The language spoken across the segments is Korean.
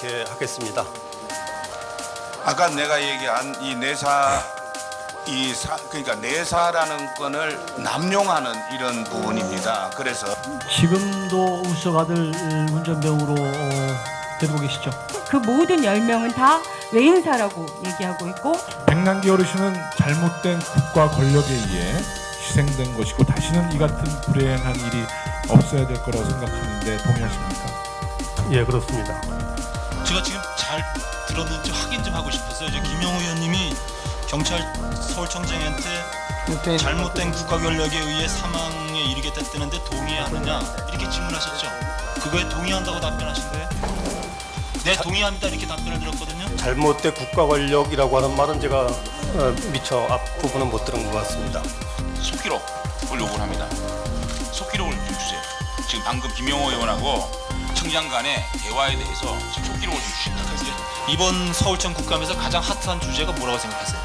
그렇게 하겠습니다. 아까 내가 얘기한 이 내사 이 사, 그러니까 내사라는 건을 남용하는 이런 부분입니다. 그래서 지금도 우석 아들 운전병으로 어, 되고 계시죠? 그 모든 10명은 다 외행사라고 얘기하고 있고 백남기 어르신은 잘못된 국가 권력에 의해 희생된 것이고 다시는 이 같은 불행한 일이 없어야 될 거라고 생각하는데 동의하십니까? 예, 그렇습니다. 제가 지금 잘 들었는지 확인 좀 하고 싶었어요. 이제 김영우 의원님이 경찰 서울청장한테 잘못된 국가 권력에 의해 사망에 이르게 됐다는데 동의하느냐 이렇게 질문하셨죠. 그거에 동의한다고 답변하신 거예요? 네 동의합니다 이렇게 답변을 들었거든요. 잘못된 국가 권력이라고 하는 말은 제가 어, 미처 앞부분은 못 들은 것 같습니다. 속기록을 요구를 합니다. 속기록을 좀 주세요. 지금 방금 김영호 의원하고 청장 간의 대화에 대해서 지금 속기록을 좀 주십니다. 이번 서울청 국감에서 가장 핫한 주제가 뭐라고 생각하세요?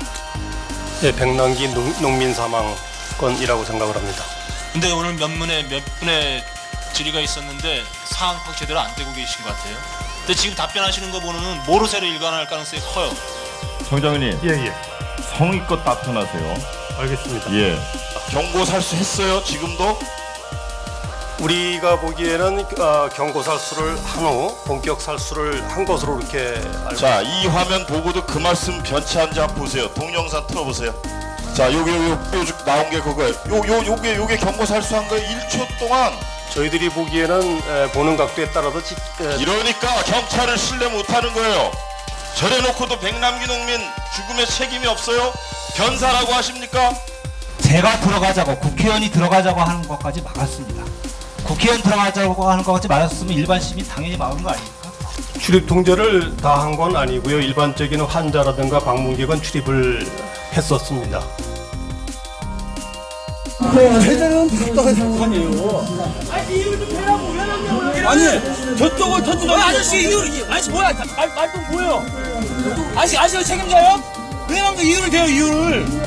예, 백남기 농, 농민 사망 건이라고 생각을 합니다. 근데 오늘 몇 분의 몇 분의 질의가 있었는데 사안 파악 제대로 안 되고 계신 것 같아요. 근데 지금 답변하시는 거 보면은 모르쇠로 일관할 가능성이 커요. 정장님 예, 예. 성의껏 답변하세요. 알겠습니다. 예. 경고 살수 했어요. 지금도 우리가 보기에는 어, 경고 살수를 한 후 본격 살수를 한 것으로 이렇게 알고 자 이 화면 보고도 그 말씀 변치 않지 한번 보세요. 동영상 틀어보세요. 자 요게 요, 요, 나온 게 그거예요. 요, 요, 요게 요게 경고 살수한 거 1초 동안 저희들이 보기에는 에, 보는 각도에 따라서 지, 에, 이러니까 경찰을 신뢰 못하는 거예요. 저래놓고도 백남기 농민 죽음에 책임이 없어요? 변사라고 하십니까? 제가 들어가자고 국회의원이 들어가자고 하는 것까지 막았습니다. 국회의원 들어가자고 하는 것까지 막았으면 일반 시민 당연히 막은 거 아닙니까? 출입 통제를 다 한 건 아니고요. 일반적인 환자라든가 방문객은 출입을 했었습니다. 아니 저쪽을 터지다 아저씨 이유 아저씨 뭐야 말 말도 뭐예요 아저씨 아저씨가 책임자요? 왜 남자 이유를 대요 이유를